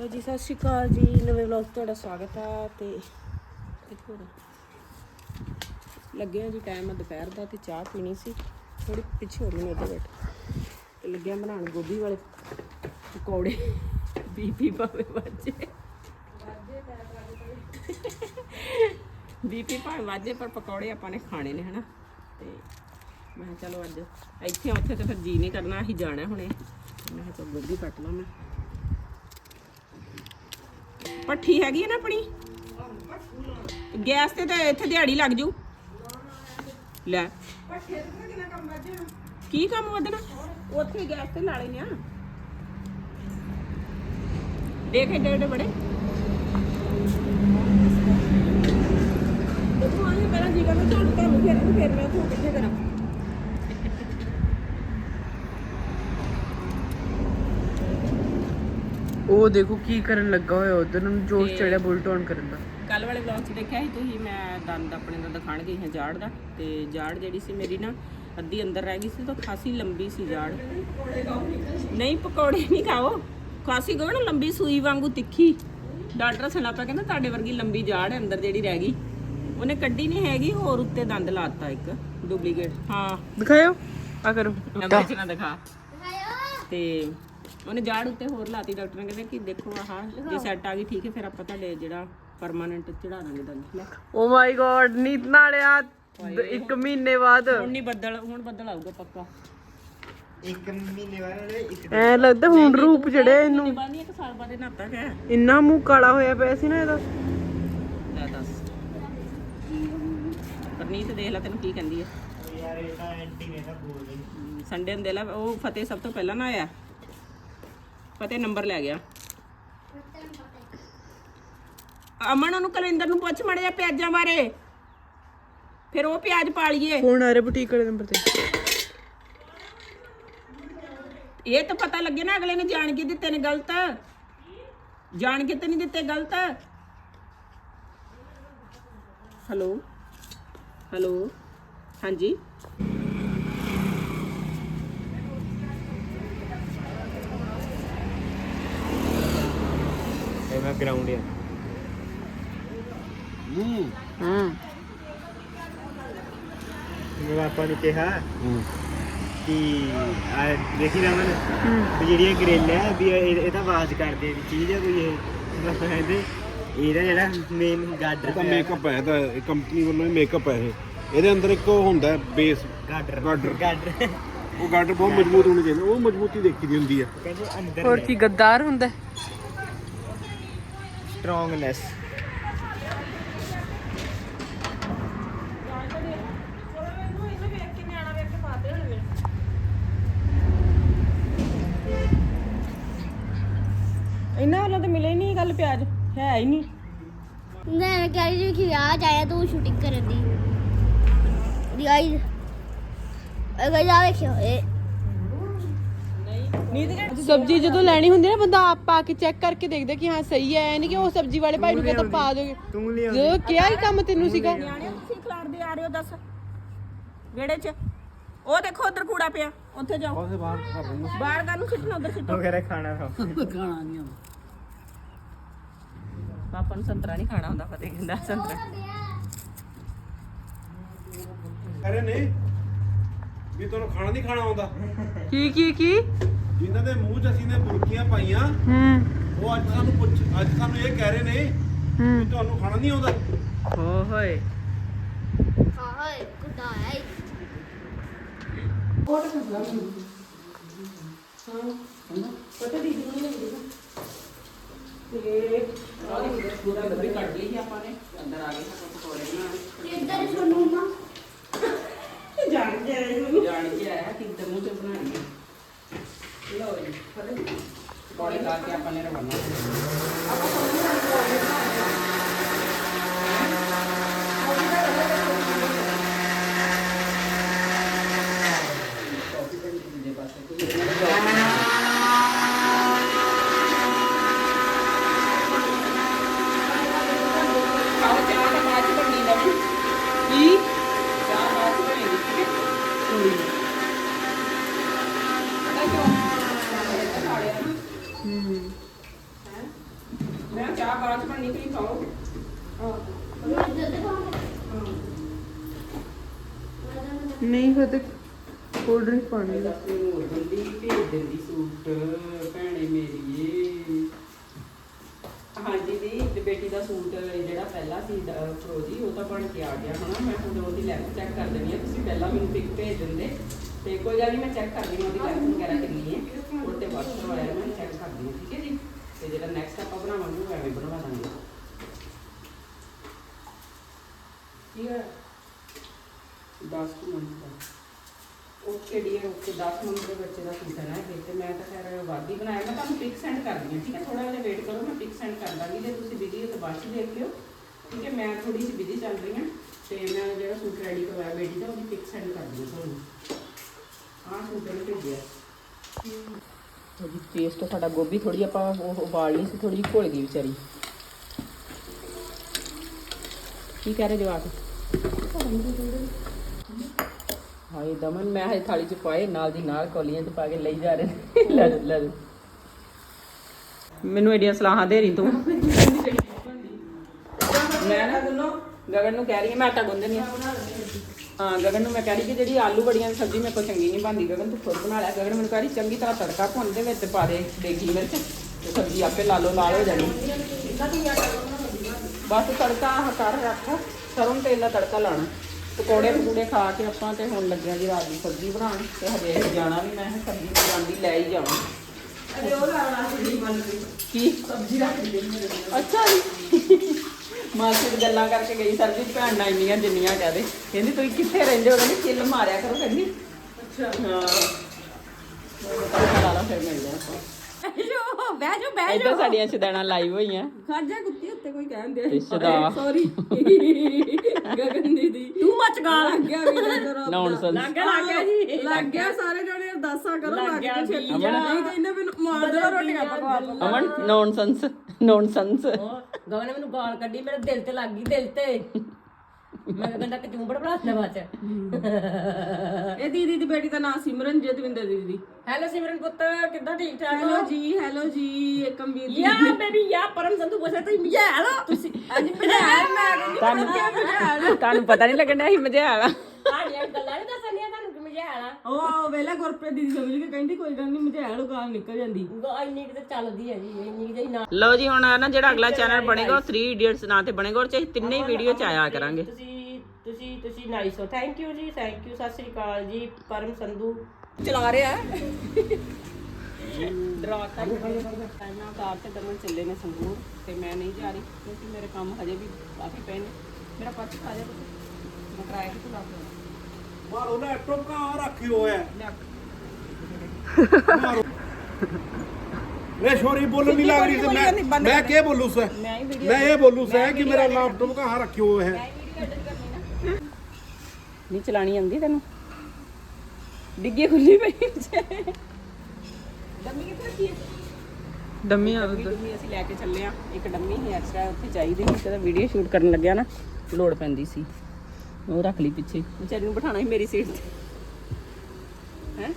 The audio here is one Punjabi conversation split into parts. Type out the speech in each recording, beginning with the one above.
ਲੋ ਜੀ, ਸਤਿ ਸ਼੍ਰੀ ਅਕਾਲ ਜੀ। ਨਵੇਂ ਵਲੌਗ ਤੁਹਾਡਾ ਸਵਾਗਤ ਹੈ ਤੇ ਲੱਗਿਆ ਹੋਰ। ਲੱਗੇ ਆ ਜੀ ਟਾਈਮ ਦੁਪਹਿਰ ਦਾ ਤੇ ਚਾਹ ਪੀਣੀ ਸੀ। ਥੋੜੀ ਪਿੱਛੇ ਹੋ ਰਹੀ ਨੇ ਬੈਠ। ਤੇ ਲੱਗਿਆ ਬਣਾਉਣ ਗੋਭੀ ਵਾਲੇ ਪਕੌੜੇ। ਬੀਪੀ ਭਾਵੇਂ ਵਾਜੇ। ਬੀਪੀ ਭਾਵੇਂ ਵਾਜੇ, ਪਰ ਪਕੌੜੇ ਆਪਾਂ ਨੇ ਖਾਣੇ ਨੇ, ਹਨਾ। ਤੇ ਮੈਂ ਕਿਹਾ ਚਲੋ ਅੱਜ ਇੱਥੇ ਉੱਥੇ ਤੇ ਫਿਰ ਜੀ ਨਹੀਂ ਕਰਨਾ, ਅਸੀਂ ਜਾਣਾ ਹੁਣੇ। ਮੈਂ ਕਿਹਾ ਗੋਭੀ ਕੱਟ ਲਾਂ ਮੈਂ। ਪੱਠੀ ਹੈਗੀ ਹੈ ਨਾ ਆਪਣੀ? ਗੈਸ ਤੇ ਤਾਂ ਇੱਥੇ ਦਿਹਾੜੀ ਲੱਗ ਜੂ। ਲੈ। ਕੀ ਕੰਮ ਵਧਣਾ ਉੱਥੇ ਗੈਸ ਤੇ ਲਾ ਲੈਨੇ ਆ। ਦੇਖ ਏਡੇ ਏਡੇ ਬੜੇ। ਦੇਖੋ ਆਏ ਪਹਿਲਾਂ ਜੀ ਕਰਦਾ ਝਾੜੂ ਤੁਹਾਨੂੰ ਫਿਰ ਫਿਰ ਮੈਂ ਉੱਥੋਂ ਕਿੱਥੇ ਕਰਾਂ। ਉਹ ਦੇਖੋ ਕੀ ਕਰਨ ਲੱਗਾ ਹੋਇਆ ਉਧਰ ਨੂੰ ਜੋਸ਼ ਤੇ- ਚੜਿਆ ਬੁਲਟ ਔਨ ਕਰਨ ਦਾ। ਕੱਲ ਵਾਲੇ ਵਲੌਗ 'ਚ ਦੇਖਿਆ ਸੀ ਤੁਸੀਂ ਮੈਂ ਦੰਦ ਆਪਣੇ ਦਾ ਦਿਖਾਣ ਗਈ ਹਾਂ ਜਾੜ ਦਾ ਤੇ ਜਾੜ ਜਿਹੜੀ ਸੀ ਮੇਰੀ ਨਾ ਅੱਧੀ ਅੰਦਰ ਰਹਿ ਗਈ ਸੀ ਤਾਂ ਖਾਸੀ ਲੰਬੀ ਸੀ ਜਾੜ। ਨਹੀਂ ਪਕੌੜੇ ਨਹੀਂ ਖਾਓ। ਖਾਸੀ ਗੋ ਨਾ ਲੰਬੀ ਸੂਈ ਵਾਂਗੂ ਤਿੱਖੀ। ਡਾਕਟਰ ਸਲਾਪਾ ਕਹਿੰਦਾ ਤੁਹਾਡੇ ਵਰਗੀ ਲੰਬੀ ਜਾੜ ਹੈ ਅੰਦਰ ਜਿਹੜੀ ਰਹਿ ਗਈ। ਉਹਨੇ ਕੱਢੀ ਨਹੀਂ ਹੈਗੀ ਹੋਰ ਉੱਤੇ ਦੰਦ ਲਾਤਾ ਇੱਕ ਡੁਪਲੀਕੇਟ ਹਾਂ। ਦਿਖਾਓ ਆ ਕਰੋ। ਚ ਨਾ ਦਿਖਾ। ਤੇ ਉਹਨੇ ਜਾੜ ਉੱਤੇ ਹੋਰ ਲਾਤੀ ਡਾਕਟਰ ਨੇ ਕਹਿੰਦੇ ਕਿ ਦੇਖੋ ਆਹ ਜੇ ਸੈੱਟ ਆ ਗਈ ਠੀਕ ਹੈ ਫਿਰ ਆਪਾਂ ਤੁਹਾਡੇ ਜਿਹੜਾ ਪਰਮਾਨੈਂਟ ਚੜਾ ਦਾਂਗੇ ਦੰਦ ਲੈ। ਓ ਮਾਈ ਗॉड ਨੀਤ ਨਾਲਿਆ ਇੱਕ ਮਹੀਨੇ ਬਾਅਦ। ਹੁਣ ਨਹੀਂ ਬੱਦਲ ਹੁਣ ਬੱਦਲ ਆਊਗਾ ਪੱਕਾ। ਇੱਕ ਮਹੀਨੇ ਬਾਅਦ ਇੱਕ ਐ ਲੱਗਦਾ ਹੁਣ ਰੂਪ ਚੜਿਆ ਇਹਨੂੰ। ਇਹ ਬਾਅਦ ਨਹੀਂ ਇੱਕ ਸਾਲ ਬਾਅਦ ਇਹ ਨਹਾਤਾ ਹੈ ਇੰਨਾ ਮੂੰਹ ਕਾਲਾ ਹੋਇਆ ਪਿਆ ਸੀ ਨਾ ਇਹਦਾ। ਲੈ ਦੱਸ। ਪਰਨੀਤ ਦੇਖ ਲੈ ਤੈਨੂੰ ਕੀ ਕਹਿੰਦੀ ਹੈ। ਯਾਰ ਇਹ ਤਾਂ ਐਂਟੀ ਨੇ ਤਾਂ ਬੋਲ ਰਹੀ ਸੰਡੇ ਨੂੰ ਦੇ ਲੈ ਉਹ ਫਤਿਹ ਸਭ ਤੋਂ ਪਹਿਲਾਂ ਨਾ ਆਇਆ। ਫਤਿਹ ਨੰਬਰ ਲੈ ਗਿਆ। ਅਮਨ ਉਹਨੂੰ ਕਲਿੰਦਰ ਨੂੰ ਪੁੱਛ ਮੜਿਆ ਪਿਆਜ਼ਾਂ ਬਾਰੇ। ਫਿਰ ਉਹ ਪਿਆਜ਼ ਪਾ ਲਈਏ। ਫੋਨ ਆ ਰਿਹਾ ਬੁਟੀਕ ਵਾਲੇ ਨੰਬਰ ਤੇ। ਇਹ ਤਾਂ ਪਤਾ ਲੱਗੇ ਨਾ ਅਗਲੇ ਨੇ ਜਾਣ ਕੇ ਦਿੱਤੇ ਨੇ ਗਲਤ। ਜਾਣ ਕੇ ਤਾਂ ਨਹੀਂ ਦਿੱਤੇ ਗਲਤ। ਹੈਲੋ? ਹੈਲੋ? ਹਾਂਜੀ? ਗਰਾਊਂਡ ਆ ਹੂੰ ਮੈਂ ਆਪਾਂ ਨੂੰ ਕਿਹਾ ਕਿ ਆ ਦੇਖੀ ਨਾ ਮਨ ਵੀ ਜਿਹੜੀ ਇਹ ਗ੍ਰਿਲ ਹੈ ਵੀ ਇਹ ਇਹ ਤਾਂ ਆਵਾਜ਼ ਕਰਦੇ ਦੀ ਚੀਜ਼ ਹੈ ਕੋਈ ਇਹ ਬਸ ਕਹਿੰਦੇ ਇਹਦਾ ਜਿਹੜਾ ਮੇਨ ਗਾਡਰ ਤਾਂ ਮੇਕਅਪ ਹੈ ਤਾਂ ਕੰਪਨੀ ਵੱਲੋਂ ਹੀ ਮੇਕਅਪ ਹੈ ਇਹ ਇਹਦੇ ਅੰਦਰ ਇੱਕ ਉਹ ਹੁੰਦਾ ਬੇਸ ਗਾਡਰ ਗਾਡਰ ਗਾਡਰ ਉਹ ਗਾਡਰ ਬਹੁਤ ਮਜ਼ਬੂਤ ਹੋਣੀ ਚਾਹੀਦੀ ਉਹ ਮਜ਼ਬੂਤੀ ਦੇਖੀ ਦੀ ਹੁੰਦੀ ਹੈ ਕਹਿੰਦੇ ਅੰਦਰ ਹੋਰ ਕੀ ਗੱਦਾਰ ਹੁੰਦਾ? ਸਟਰੋਂਗਨੈਸ ਇਹਨਾਂ ਵੱਲੋਂ ਤਾਂ ਮਿਲੇ ਨਹੀਂ ਗੱਲ ਪਿਆਜ਼ ਹੈ ਹੀ ਨਹੀਂ। ਮੈਂ ਕਹਿ ਰਹੀ ਸੀ ਕਿ ਆ ਜਾਇਆ ਤੂੰ ਸ਼ੂਟਿੰਗ ਕਰਨ ਦੀ। ਦੀ ਗਾਈਜ਼ ਅਗਰ ਜਾ ਵੇਖਿਓ ਇਹ ਸਬਜ਼ੀ ਜਦੋਂ ਲੈਣੀ ਹੁੰਦੀ ਨਾ ਬੰਦਾ ਆਪ ਪਾ ਕੇ ਚੈੱਕ ਕਰਕੇ ਦੇਖਦਾ ਕਿ ਹਾਂ ਸਹੀ ਹੈ ਨਹੀਂ ਕਿ ਉਹ ਸਬਜ਼ੀ ਵਾਲੇ ਭਾਈ ਨੂੰ ਕਹਿੰਦਾ ਪਾ ਦੋਗੇ। ਤੂੰ ਲਿਆ ਜਦੋਂ ਕਿਹਾ ਹੀ ਕੰਮ ਤੈਨੂੰ ਸੀਗਾ। ਨਿਆਣੇ ਤੁਸੀਂ ਖਿਲਾਰਦੇ ਆ ਰਹੇ ਹੋ ਦੱਸ। ਵਿਹੜੇ 'ਚ। ਉਹ ਦੇਖੋ ਉਧਰ ਕੂੜਾ ਪਿਆ। ਉੱਥੇ ਜਾਓ। ਉਹਦੇ ਬਾਹਰ ਕਰ ਰਹੇ ਬਾਹਰ ਕਾ ਨੂੰ ਸਿੱਟਣਾ ਉਧਰ ਸਿੱਟੋ। ਵਗੈਰਾ ਖਾਣਾ ਖਾ ਪਾਪਾ ਨੂੰ ਸੰਤਰਾ ਨਹੀਂ ਖਾਣਾ ਹੁੰਦਾ ਫਤਿਹ ਕਹਿੰਦਾ ਸੰਤਰਾ। ਅਰੇ ਨਹੀਂ। ਵੀ ਤੁਹਾਨੂੰ ਖਾਣਾ ਨਹੀਂ ਖਾਣਾ ਆਉਂਦਾ। ਕੀ ਕੀ ਕੀ? ਜਿਨ੍ਹਾਂ ਦੇ ਮੂੰਹ 'ਚ ਅਸੀਂ ਨੇ ਬੁਰਕੀਆਂ ਪਾਈਆਂ ਹੂੰ। ਉਹ ਅੱਜ ਸਾਨੂੰ ਪੁੱਛ ਅੱਜ ਸਾਨੂੰ ਇਹ ਕਹਿ ਰਹੇ ਨੇ ਵੀ ਤੁਹਾਨੂੰ ਖਾਣਾ ਨਹੀਂ ਆਉਂਦਾ। ਹੋ ਹੋਏ। ਹਾਂ ਹੋਏ ਕੁੱਤਾ ਹੈ ਪਤਾ ਦੀ ਦੂਣੀ ਨਹੀਂ ਮਿਲਦਾ ਤੇ ਆਹ ਪੂਰਾ ਡੱਬੀ ਕੱਢ ਲਈ ਸੀ ਆਪਾਂ ਨੇ ਅੰਦਰ ਆ ਗਏ ਆਪਾਂ ਪਕੌੜੇ ਬਣਾਉਣ ਇੱਧਰ ਸੁਣੂ ਨਾ। ਜਾਣ ਕੇ ਆਇਆ ਨੂੰ ਜਾਣ ਕੇ ਆਇਆ ਕਿ ਇੱਧਰ ਮੂੰਹ ਤੇ ਬਣਾਣੀ ਲਓ ਜੀ ਪਕੌੜੇ ਖਾ ਕੇ ਆਪਾਂ ਨੇ ਰਵਾਨਾ। ਖਾਓ ਚਾਹ ਤਾਂ ਬਾਅਦ ਚ ਬਣਨੀ ਲਵੀ ਕੀ ਚਾਹ ਬਾਅਦ ਚ ਬਣੇਗੀ ਠੀਕ ਹੈ ਪਤਾ ਕਿਉਂ ਇਹ ਤਾਂ ਖਾ ਲਿਆ ਬਾਅਦ ਚ ਬਣਨੀ ਤੁਸੀਂ ਖਾਓ ਨਹੀਂ ਫਿਰ ਤੇ ਕੋਲਡ ਡਰਿੰਕ ਪਾਣੀ ਹੋਰ ਬੰਦੀ ਭੇਜ ਦਿੰਦੀ ਸੂਟ, ਭੈਣੇ ਮੇਰੀਏ। ਹਾਂਜੀ ਦੀ ਤੇ ਬੇਟੀ ਦਾ ਸੂਟ ਜਿਹੜਾ ਪਹਿਲਾ ਸੀ ਫਰੋਜੀ ਉਹ ਤਾਂ ਬਣ ਕੇ ਆ ਗਿਆ ਹਨਾ। ਮੈਂ ਹੁਣ ਉਹਦੀ ਲੈਂਥ ਚੈੱਕ ਕਰ ਦੇਣੀ ਹੈ। ਤੁਸੀਂ ਪਹਿਲਾਂ ਮੈਨੂੰ ਪਿਕ ਭੇਜ ਦਿੰਦੇ। ਤੇ ਕੋਈ ਗੱਲ ਨਹੀਂ ਮੈਂ ਚੈੱਕ ਕਰਦੀ ਹਾਂ ਉਹਦੀ ਲੈਂਥ ਵਗੈਰਾ ਕਿੰਨੀ ਹੈ। ਉਹ ਤੇ ਬਸ ਕਰਵਾਇਆ ਮੈਂ ਚੈੱਕ ਕਰਦੀ ਹਾਂ, ਠੀਕ ਹੈ ਜੀ? ਤੇ ਜਿਹੜਾ ਨੈਕਸਟ ਆਪਾਂ ਬਣਾਵਾਂਗੇ, ਉਹ ਐਵੇਂ ਬਣਵਾ ਦਾਂਗੇ। ਕੀ ਹੈ 10 ਮਿੰਟ ਦਾ। ਓਕੇ ਡੀਅਰ ਓਕੇ 10 ਮਿੰਟ ਦੇ ਬੱਚੇ ਦਾ ਸੂਟ ਹੈ ਤੇ ਮੈਂ ਤਾਂ ਖੈਰ ਵਾਦੀ ਬਣਾਇਆ, ਮੈਂ ਤੁਹਾਨੂੰ ਪਿਕ ਸੈਂਡ ਕਰਦੀ ਹਾਂ, ਠੀਕ ਹੈ? ਥੋੜਾ ਜਿਹਾ ਵੇਟ ਕਰੋ, ਮੈਂ ਪਿਕ ਸੈਂਡ ਕਰ ਦਾਂਗੀ। ਜੇ ਤੁਸੀਂ ਬਿਜ਼ੀ ਹੋ ਤਾਂ ਬਾਅਦ ਚ ਦੇਖ ਠੀਕ ਹੈ? ਮੈਂ ਥੋੜੀ ਜਿਹੀ ਬਿਜ਼ੀ ਚੱਲ ਰਹੀ ਹਾਂ, ਤੇ ਮੈਂ ਜਿਹੜਾ ਸੂਟ ਰੈਡੀ ਕਰਵਾਇਆ, ਬੇਟੀ ਦਾ, ਉਹਦੀ ਪਿਕ ਸੈਂਡ ਕਰਦੀ ਹਾਂ ਤੁਹਾਨੂੰ। ਆਹ ਸੂਟ ਨੇ ਭੇਜਿਆ। ਜੀ ਪੇਸਟ ਸਾਡਾ ਗੋਭੀ ਥੋੜੀ ਆਪਾਂ ਉਹ ਉਬਾਲ ਲਈ ਸੀ ਥੋੜੀ ਜਿਹੀ ਘੁਲ ਗਈ ਵਿਚਾਰੀ। ਕੀ ਕਹਿ ਰਹੇ ਜਵਾਬ ਹਾਏ ਦਮਨ ਮੈਂ ਹਜੇ ਥਾਲੀ ਚ ਪਾਏ ਨਾਲ ਦੀ ਨਾਲ ਕੌਲੀਆਂ ਚ ਪਾ ਕੇ ਲਈ ਜਾ ਰਹੇ ਨੇ। ਲੈ ਲਓ, ਲੈ ਲਓ। ਮੈਨੂੰ ਇਹਦੀਆਂ ਸਲਾਹਾਂ ਦੇ ਰਹੀ ਤੂੰ। ਮੈਂ ਨਾ ਗੁੰਨੋ ਗਗਨ ਨੂੰ ਕਹਿ ਰਹੀ ਹਾਂ ਮੈਂ ਆਟਾ ਗੁੰਨ ਦਿੰਦੀ ਹਾਂ। ਹਾਂ ਗਗਨ ਨੂੰ ਮੈਂ ਕਹਿ ਰਹੀ ਕਿ ਜਿਹੜੀ ਆਲੂ ਬੜੀਆਂ ਦੀ ਸਬਜ਼ੀ ਮੇਰੇ ਕੋਲ ਚੰਗੀ ਨਹੀਂ ਬਣਦੀ। ਗਗਨ ਤੂੰ ਖੁਦ ਬਣਾ ਲਿਆ ਗਗਨ ਮੈਨੂੰ ਕਹਿ ਰਹੀ ਚੰਗੀ ਤਰ੍ਹਾਂ ਤੜਕਾ ਭੁੰਨ ਦੇ ਵਿੱਚ ਪਾ ਦੇ ਦੇਗੀ ਮਿਰਚ ਤੇ ਸਬਜ਼ੀ ਆਪੇ ਲਾਲੋ ਲਾਲ ਹੋ ਜਾਣੀ। ਬਸ ਤੜਕਾ ਆਹ ਕਰ ਰੱਖ। ਸਰੋਂ ਤੇਲ ਦਾ ਤੜਕਾ ਲਾਣਾ ਪਕੌੜੇ ਪਕੂੜੇ ਖਾ ਕੇ ਆਪਾਂ ਤੇ ਹੁਣ ਲੱਗਿਆ ਜੀ ਰਾਤ ਦੀ ਸਬਜ਼ੀ ਬਣਾਉਣ ਤੇ ਹਜੇ ਜਾਣਾ ਵੀ ਮੈਂ ਸਬਜ਼ੀ ਜਾਂਦੀ ਲੈ ਹੀ ਜਾਵਾਂ। ਅਰੇ ਉਹ ਲਾਣਾ ਸਬਜ਼ੀ ਬਣ ਗਈ। ਕੀ? ਸਬਜ਼ੀ ਰੱਖ ਦੇ ਅੱਛਾ ਜੀ। ਦੀ ਗੱਲਾਂ ਕਰਕੇ ਗਈ ਸਰਦੀ ਭੈਣ ਨਾਲ ਇੰਨੀਆਂ ਜਿੰਨੀਆਂ ਕਹਦੇ ਕਹਿੰਦੀ ਤੁਸੀਂ ਕਿੱਥੇ ਰਹਿੰਦੇ ਹੋ? ਕਹਿੰਦੀ ਕਿੱਲ ਮਾਰਿਆ ਕਰੋ ਕਹਿੰਦੀ। ਅੱਛਾ। ਹਾਂ। ਲਾ ਲਾ ਫਿਰ ਮਿਲਦੇ ਆਪਾਂ। ਬਹਿ ਜਾ ਬਹਿ ਇੱਧਰ ਸਾਡੀਆਂ ਛਦਣਾ ਲਾਈਵ ਹੋਈਆਂ। ਖਾਜਾ ਕੁੱਤੀ ਉੱਤੇ ਕੋਈ ਕਹਿੰਦੇ ਰਿਸ਼ਤਾ। ਸੌਰੀ ਗਗਨ ਦੀਦੀ। ਤੂੰ ਮਚ ਗਾਲ ਲੱਗ ਗਿਆ ਵੀਰੇ ਤੇਰਾ ਨੌਨਸੈਂਸ ਲੱਗ ਗਿਆ ਲੱਗ ਗਿਆ ਜੀ। ਲੱਗ ਗਿਆ ਸਾਰੇ ਜਣੇ ਅਰਦਾਸਾਂ ਕਰੋ ਲੱਗ ਗਿਆ ਛੇਤੀ ਜਾ ਨਹੀਂ ਤਾਂ ਇਹਨੇ ਮੈਨੂੰ ਮਾਰ ਦੇਣਾ ਰੋਟੀਆਂ ਪਕਵਾ ਪਕਵਾ ਅਮਨ ਨੌਨਸੈਂਸ ਨੌਨਸੈਂਸ ਗਗਨ ਨੇ ਮੈਨੂੰ ਗਾਲ ਕੱਢੀ ਮੇਰੇ ਦਿਲ ਤੇ ਲੱਗ ਗਈ ਦਿਲ ਤੇ। ਮੈਂ ਕਹਿੰਦਾ ਕਿ ਚੁੰਬੜ ਬਣਾ ਦੇ ਬਾਅਦ ਚ। ਇਹ ਦੀਦੀ ਦੀ ਬੇਟੀ ਦਾ ਨਾਮ ਸਿਮਰਨ ਜਦਵਿੰਦਰ ਦੀਦੀ। ਹੈਲੋ ਸਿਮਰਨ ਪੁੱਤ ਕਿੱਦਾਂ ਠੀਕ ਠਾਕ ਹੈਲੋ ਜੀ ਹੈਲੋ ਜੀ ਏਕਮਵੀਰ ਜੀ। ਯਾ ਬੇਬੀ ਯਾ ਪਰਮ ਸੰਧੂ ਬਸੇ ਤੂੰ ਮਜ਼ਾ ਆ ਲੋ ਤੁਸੀਂ ਅੱਜ ਭਜਾਲ ਮੈਂ ਤੁਹਾਨੂੰ ਤੁਹਾਨੂੰ ਪਤਾ ਨਹੀਂ ਲੱਗਣਾ ਸੀ ਮਜ਼ਾ ਆਲਾ ਆੜੀਆਂ ਗੱਲਾਂ ਨਹੀਂ ਦੱਸਣੀਆਂ ਤੁਹਾਨੂੰ ਕਿ ਮਜ਼ਾ ਆਣਾ ਉਹ ਵੇਲਾ ਗੁਰਪ੍ਰੀਤ ਦੀਦੀ ਸਮਝ ਕੇ ਕਹਿੰਦੀ ਕੋਈ ਗੱਲ ਨਹੀਂ ਮੁਝੇ ਹੈਲੋ ਗਾਲ ਨਿਕਲ ਜਾਂਦੀ। ਗਾ ਇੰਨੀ ਕਿ ਚੱਲਦੀ ਹੈ ਜੀ ਇੰਨੀ ਕਿ ਜਿਹੀ ਨਾ ਲਓ ਜੀ ਹੁਣ ਨਾ ਜਿਹੜਾ ਅਗਲਾ ਚੈਨਲ ਬਣੇਗਾ ਉਹ 3 ਇਡੀਅਟਸ ਨਾਂ ਤੇ ਬਣੇਗਾ ਉਹ ਚ ਅਸੀਂ ਤਿੰਨੇ ਹੀ ਵੀਡੀਓ ਚ ਆਇਆ ਕਰਾਂਗੇ। ਤੁਸੀਂ ਤੁਸੀਂ ਤੁਸੀਂ ਨਾਈਸ ਹੋ ਥੈਂਕ ਯੂ ਜੀ ਥੈਂਕ ਯੂ ਸਤਿ ਸ੍ਰੀ ਅਕਾਲ ਜੀ ਪਰਮ ਸੰਧੂ ਚਲਾ ਰਿਹਾ ਡਰਾਤਾ ਪਹਿਲਾਂ ਕਾਰ ਤੇ ਦਮਨ ਚੱਲੇ ਨੇ ਸੰਗਰੂਰ ਤੇ ਮੈਂ ਨਹੀਂ ਜਾ ਰਹੀ ਕਿਉਂਕਿ ਮੇਰੇ ਕੰਮ ਹਜੇ ਵੀ ਕਾਫੀ ਪਏ ਨੇ ਮੇਰਾ ਪਰਸ ਖਾ ਜਾ ਮੈਂ ਕਿਰਾਇਆ ਕਿੱਥੋਂ ਲੱਗ ਗਿਆ मारो लैपटॉप कहाँ रखी हुआ है मैं शोरी बोलने नहीं लग रही थी मैं मैं क्या बोलूँ उससे ਮੈਂ ਹੀ ਵੀਡੀਓ मैं ये बोलूँ उससे कि मेरा लैपटॉप कहाँ रखे हुए है ਨਹੀਂ ਚਲਾਣੀ ਆਉਂਦੀ ਤੈਨੂੰ? ਡਿੱਗੀ ਖੁੱਲੀ ਪਈ ਡੰਮੀ ਕਿੱਥੇ ਰੱਖੀ ਹੈ? ਡੰਮੀ ਆ ਡੰਮੀ ਅਸੀਂ ਲੈ ਕੇ ਚੱਲੇ ਆ ਇੱਕ ਡੰਮੀ ਹੀ ਐਕਸਟਰਾ ਉੱਥੇ ਚਾਹੀਦੀ ਸੀ ਕਦਾ ਵੀਡੀਓ ਸ਼ੂਟ ਕਰਨ ਲੱਗਿਆ ਨਾ ਲੋੜ ਪੈਂਦੀ ਸੀ। ਉਹ ਰੱਖ ਲਈ ਪਿੱਛੇ। ਵਿਚਾਰੀ ਨੂੰ ਬਿਠਾਣਾ ਸੀ ਮੇਰੀ ਸੀਟ ਤੇ। ਹੈ?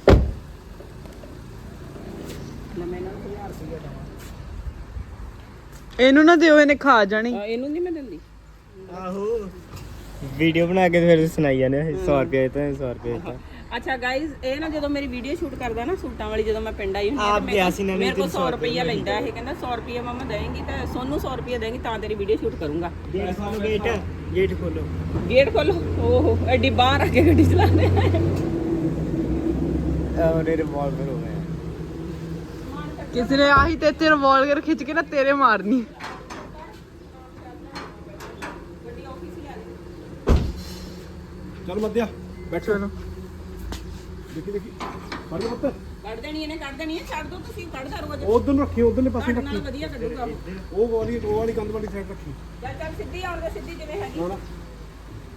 ਨਾ ਮੈਂ ਇਹਨਾਂ ਨੂੰ 1000 ਰੁਪਏ ਦਵਾਂ। ਇਹਨੂੰ ਨਾ ਦਿਓ ਇਹਨੇ ਖਾ ਜਾਣੀ। ਇਹਨੂੰ ਨਹੀਂ ਮੈਂ ਦਿੰਦੀ। ਆਹੋ। ਵੀਡੀਓ ਬਣਾ ਕੇ ਫਿਰ ਸੁਣਾਈ ਜਾਂਦੇ 100 ਰੁਪਏ ਤਾਂ 100 ਰੁਪਏ ਤਾਂ ਅੱਛਾ ਗਾਇਜ਼ ਇਹ ਨਾ ਜਦੋਂ ਮੇਰੀ ਵੀਡੀਓ ਸ਼ੂਟ ਕਰਦਾ ਨਾ ਸੂਟਾਂ ਵਾਲੀ ਜਦੋਂ ਮੈਂ ਪਿੰਡ ਆਈ ਹੁੰਦੀ ਆਪ ਗਿਆ ਸੀ ਨਾ ਵੀ ਮੇਰੇ ਕੋਲ 100 300 ਰੁਪਈਆ ਲੈਂਦਾ ਇਹ ਕਹਿੰਦਾ 100 ਰੁਪਈਆ ਮਮਾ ਦੇਂਗੀ ਤਾਂ ਸੋਨੂੰ 100 ਰੁਪਈਆ ਦੇਂਗੀ ਤਾਂ ਤੇਰੀ ਵੀਡੀਓ ਸ਼ੂਟ ਕਰੂੰਗਾ। ਗੇਟ ਖੋਲੋ ਗੇਟ ਗੇਟ ਖੋਲੋ। ਗੇਟ ਖੋਲੋ। ਓਹੋ ਐਡੀ ਬਾਹਰ ਆ ਕੇ ਗੱਡੀ ਚਲਾਉਂਦੇ ਔਰ ਇਹ ਰਿਵਾਲਵਰ ਹੋ ਗਿਆ ਕਿਸੇ ਨੇ ਆਹੀ ਤੇ ਤੇ ਰਿਵਾਲਵਰ ਖਿੱਚ ਕੇ ਨਾ ਤੇਰੇ ਮਾਰਨੀ। ਚੱਲ ਮੱਧਿਆ ਬੈਠੋ। ਦੇਖੀ ਦੇਖੀ। ਫੜ ਲਓ ਪੁੱਤ। ਕੱਢ ਦੇਣੀ ਇਹਨੇ ਕੱਢ ਦੇਣੀ ਹੈ ਛੱਡ ਦੋ ਤੁਸੀਂ ਕੱਢਦਾ ਰੋਜ਼ ਉਧਰ ਨੂੰ ਰੱਖੀ ਉਧਰਲੇ ਪਾਸੇ ਕੱਢ ਨਾਲ ਰੱਖੀ ਵਧੀਆ ਕੱਢੂਗਾ। ਉਹ ਵਾਲੀ ਉਹ ਵਾਲੀ ਕੰਧ ਵਾਲੀ ਸਾਈਡ ਰੱਖੀ। ਚੱਲ ਚੱਲ ਸਿੱਧੀ ਆਉਣ ਦੇ ਸਿੱਧੀ ਜਿਵੇਂ ਹੈਗੀ। ਨਾ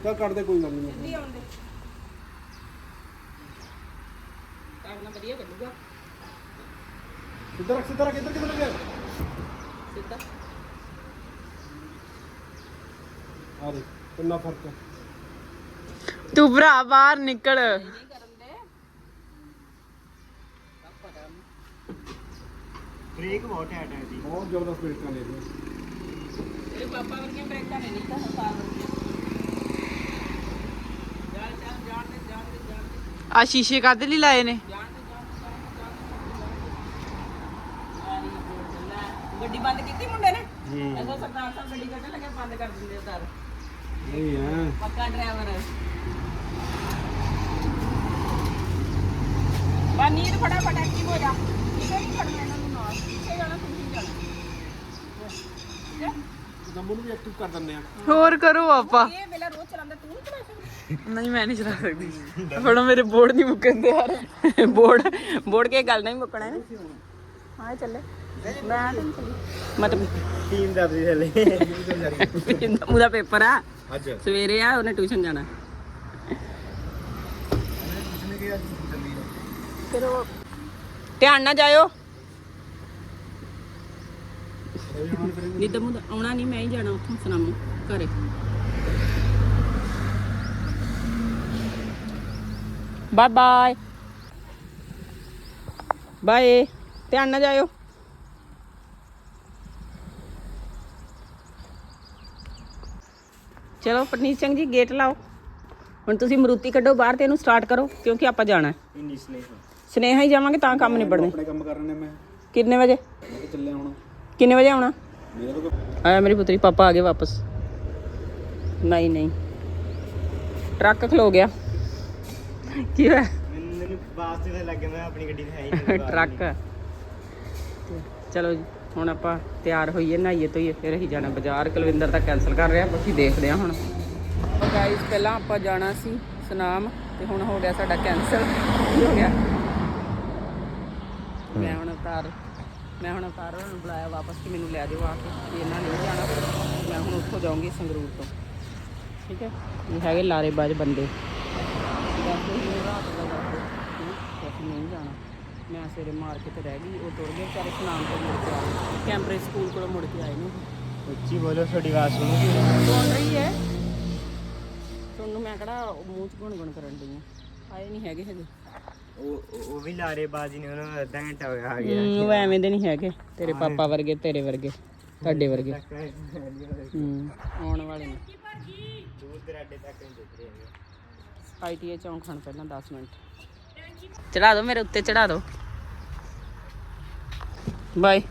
ਚੱਲ ਕੱਢ ਦੇ ਕੋਈ ਗੱਲ ਨਹੀਂ। ਸਿੱਧੀ ਆਉਣ ਦੇ। ਕੱਢਣਾ ਵਧੀਆ ਕੱਢੂਗਾ। ਸਿੱਧਾ ਰੱਖ ਸਿੱਧਾ ਰੱਖ ਇੱਧਰ ਕਿੱਧਰ ਲੱਗਿਆ ਸਿੱਧਾ। ਆ ਦੇ ਕਿੰਨਾ ਫ਼ਰਕ ਹੈ। ਤੂੰ ਭਰਾ ਬਾਹਰ ਨਿਕਲ। ਬ੍ਰੇਕ ਬਹੁਤ ਹੈ ਟਾਇਰ ਦੀ ਨੇ ਤੇਰੇ ਪਾਪਾ ਵਰਗੀਆਂ ਬ੍ਰੇਕਾਂ ਨੇ ਨਹੀਂ ਤਾਂ ਸਰਕਾਰ ਵਰਗੀਆਂ। ਆ ਸ਼ੀਸ਼ੇ ਕਾਦੇ ਲਾਏ ਨੇ? ਗੱਡੀ ਬੰਦ ਕੀਤੀ ਮੁੰਡੇ ਨੇ? ਅਸਾਂ ਸਰਦਾਰ ਸਾਹਿਬ ਗੱਡੀ ਕੱਢਣ ਲੱਗੇ ਬੰਦ ਕਰ ਦਿੰਦੇ ਉਧਰ ਨਹੀਂ ਆ ਪੱਕਾ ਡਰਾਈਵਰ। ਨੀਂਦ ਫਟਾਫਟ ਐਕਟਿਵ ਹੋ ਜਾ। ਕਿਤੇ ਨਹੀਂ ਖੜਨਾ ਇਹਨਾਂ ਨੂੰ ਨਾਲ। ਕਿੱਥੇ ਜਾਣਾ ਤੁਸੀਂ ਜਾਣਾ। ਨੰਬਰ ਨੂੰ ਵੀ ਐਕਟਿਵ ਕਰ ਦਿੰਦੇ ਆ। ਹੋਰ ਕਰੋ ਆਪਾਂ। ਇਹ ਵੇਲਾ ਰੋਜ਼ ਚਲਾਉਂਦਾ ਤੂੰ ਨਹੀਂ ਚਲਾ ਸਕਦਾ? ਨਹੀਂ ਮੈਂ ਨਹੀਂ ਚਲਾ ਸਕਦੀ। ਫੜੋ ਮੇਰੇ ਬੋਰਡ ਨਹੀਂ ਮੁੱਕਣਦੇ ਯਾਰ। ਬੋਰਡ ਬੋਰਡ ਕੇ ਗੱਲ ਨਹੀਂ ਮੁੱਕਣਾ ਹੈ ਹਾਂ ਚੱਲੇ। ਮੈਂ ਤਾਂ ਨਹੀਂ ਚੱਲੀ। ਮਤਲਬ ਟੀਮ ਦਾ ਤੁਸੀਂ ਥੱਲੇ ਉਹਦਾ ਪੇਪਰ ਆ। ਅੱਜ। ਸਵੇਰੇ ਆ ਉਹਨੇ ਟਿਊਸ਼ਨ ਜਾਣਾ। ਫਿਰ ਉਹ ਧਿਆਨ ਨਾਲ ਜਾਇਓ। ਨਿੱਦ ਮੁੱਦ ਆਉਣਾ ਨਹੀਂ ਮੈਂ ਹੀ ਜਾਣਾ ਉੱਥੋਂ ਸੁਨਾਮੂ ਘਰੇ। ਬਾਏ ਬਾਏ ਬਾਏ ਧਿਆਨ ਨਾਲ ਜਾਇਓ। ਚਲੋ ਪਰਨੀਤ ਸਿੰਘ ਜੀ ਗੇਟ ਲਾਓ। ਹੁਣ ਤੁਸੀਂ ਮਰੂਤੀ ਕੱਢੋ ਬਾਹਰ ਤੇ ਇਹਨੂੰ ਸਟਾਰਟ ਕਰੋ ਕਿਉਂਕਿ ਆਪਾਂ ਜਾਣਾ ਹੈ। ਇੰਨੀ ਸਨੇਹ ਸਨੇਹਾ ਹੀ ਜਾਵਾਂਗੇ ਤਾਂ ਕੰਮ ਨਿਬੜਨੇ ਆਪਣੇ ਕੰਮ ਕਰਨੇ ਮੈਂ। ਕਿੰਨੇ ਵਜੇ? ਮੈਂ ਤਾਂ ਚੱਲਿਆ ਹੁਣ। ਕਿੰਨੇ ਵਜੇ ਆਉਣਾ? ਮੇਰੇ ਆਇਆ ਮੇਰੀ ਪੁੱਤਰੀ ਪਾਪਾ ਆ ਗਏ ਵਾਪਸ। ਨਹੀਂ ਨਹੀਂ। ਟਰੱਕ ਖਲੋ ਗਿਆ। ਕੀ ਹੋਇਆ? ਮੈਨੂੰ ਮੈਨੂੰ ਵਾਸਤੇ ਤਾਂ ਲੱਗੇ ਮੈਂ ਆਪਣੀ ਗੱਡੀ ਤੇ ਹੈ ਹੀ ਨਹੀਂ। ਟਰੱਕ। ਤੇ ਚਲੋ ਜੀ ਹੁਣ ਆਪਾਂ ਤਿਆਰ ਹੋਈਏ ਨਹਾਈਏ ਧੋਈਏ ਫਿਰ ਅਸੀਂ ਜਾਣਾ ਬਾਜ਼ਾਰ। ਕੁਲਵਿੰਦਰ ਤਾਂ ਕੈਨਸਲ ਕਰ ਰਿਹਾ ਬਾਕੀ ਦੇਖਦੇ ਹਾਂ ਹੁਣ। ਗਾਇਸ ਪਹਿਲਾਂ ਆਪਾਂ ਜਾਣਾ ਸੀ ਸੁਨਾਮ ਤੇ ਹੁਣ ਹੋ ਗਿਆ ਸਾਡਾ ਕੈਨਸਲ ਹੋ ਗਿਆ? ਮੈਂ ਹੁਣ ਅਵਤਾਰ ਮੈਂ ਹੁਣ ਅਵਤਾਰ ਨੂੰ ਬੁਲਾਇਆ ਵਾਪਸ ਕਿ ਮੈਨੂੰ ਲੈ ਜਾਓ ਆ ਕੇ ਵੀ ਇਹਨਾਂ ਨੇ ਨਹੀਂ ਜਾਣਾ। ਮੈਂ ਹੁਣ ਉੱਥੋਂ ਜਾਊਂਗੀ ਸੰਗਰੂਰ ਤੋਂ। ਠੀਕ ਹੈ? ਇਹ ਹੈਗੇ ਲਾਰੇਬਾਜ਼ ਬੰਦੇ। ਹੀ? ਰਾਤ ਦਾ ਅਸੀਂ ਨਹੀਂ ਜਾਣਾ। ਮੈਂ ਸਵੇਰੇ ਮਾਰ ਕੇ ਤੇ ਰਹਿ ਗਈ ਉਹ ਤੁਰ ਗਏ ਵਿਚਾਰੇ ਸੁਨਾਮ ਤੋਂ ਮੁੜ ਕੇ ਆ ਗਏ ਕੈਂਬਰੇ ਸਕੂਲ ਕੋਲੋਂ ਮੁੜ ਕੇ ਆਏ ਨੇ। ਉੱਚੀ ਬੋਲੋ ਤੁਹਾਡੀ ਆਵਾਜ਼ ਸੁਣੂਗੀ ਸੁਣ ਰਹੀ ਹੈ? ਤੁਹਾਨੂੰ ਮੈਂ ਕਿਹੜਾ ਮੂੰਹ ਚ ਗੁਣ ਗੁਣ ਕਰਨ ਆ ਆਏ ਨਹੀਂ ਹੈਗੇ ਹਜੇ। ਉਹ ਉਹ- ਉਹ ਵੀ ਲਾਰੇ ਬਾਜੀ ਨੇ ਉਹਨਾਂ ਨੂੰ ਅੱਧਾ ਘੰਟਾ ਹੋਇਆ ਆ ਗਿਆ ਹੂੰ, ਉਹ ਐਵੇਂ ਦੇ ਨਹੀਂ ਹੈਗੇ। ਤੇਰੇ ਪਾਪਾ ਵਰਗੇ ਤੇਰੇ ਵਰਗੇ ਤੁਹਾਡੇ ਵਰਗੇ। ਹੂੰ ਆਉਣ ਵਾਲੇ ਨੇ। ਦੂਰ ਦਰਾਡੇ ਤੱਕ ਨਹੀਂ ਦਿਖ ਰਹੇ ਹੈਗੇ। ਆਈਟੀਏ ਚੌਂਕ ਖਾਣ ਪਹਿਲਾਂ 10 ਮਿੰਟ। ਚੜਾ ਦਿਓ ਮੇਰੇ ਉੱਤੇ ਚੜਾ ਦਿਓ ਬਾਏ।